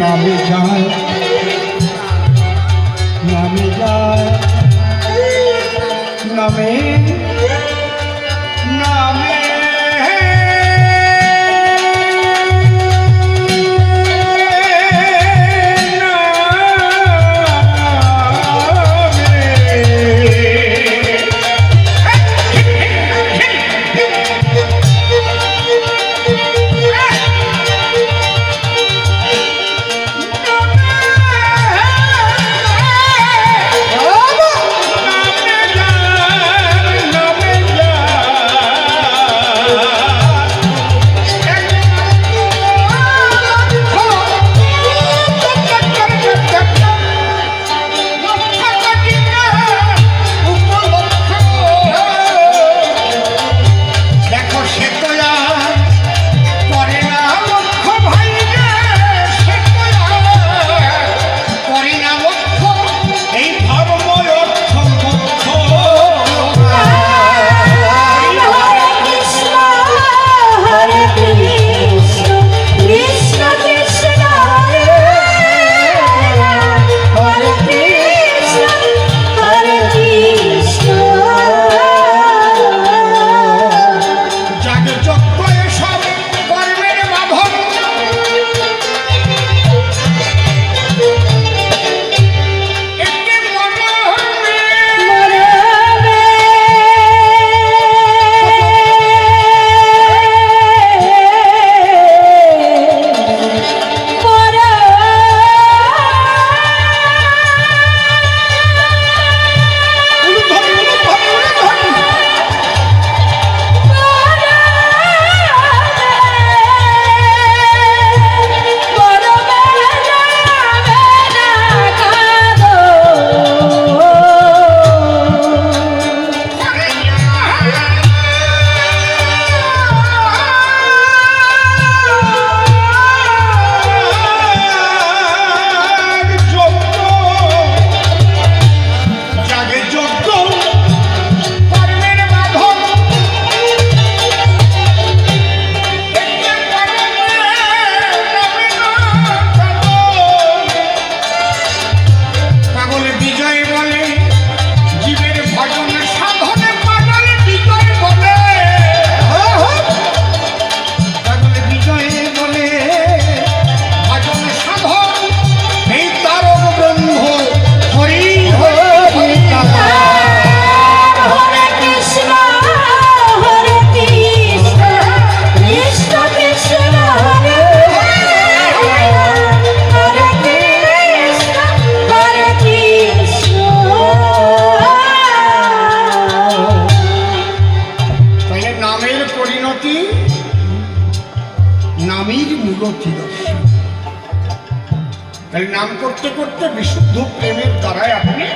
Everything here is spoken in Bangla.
নামে যায় নামে যায় নামে নিগতি নাম করতে করতে বিশুদ্ধ প্রেমের দ্বারাই আপনি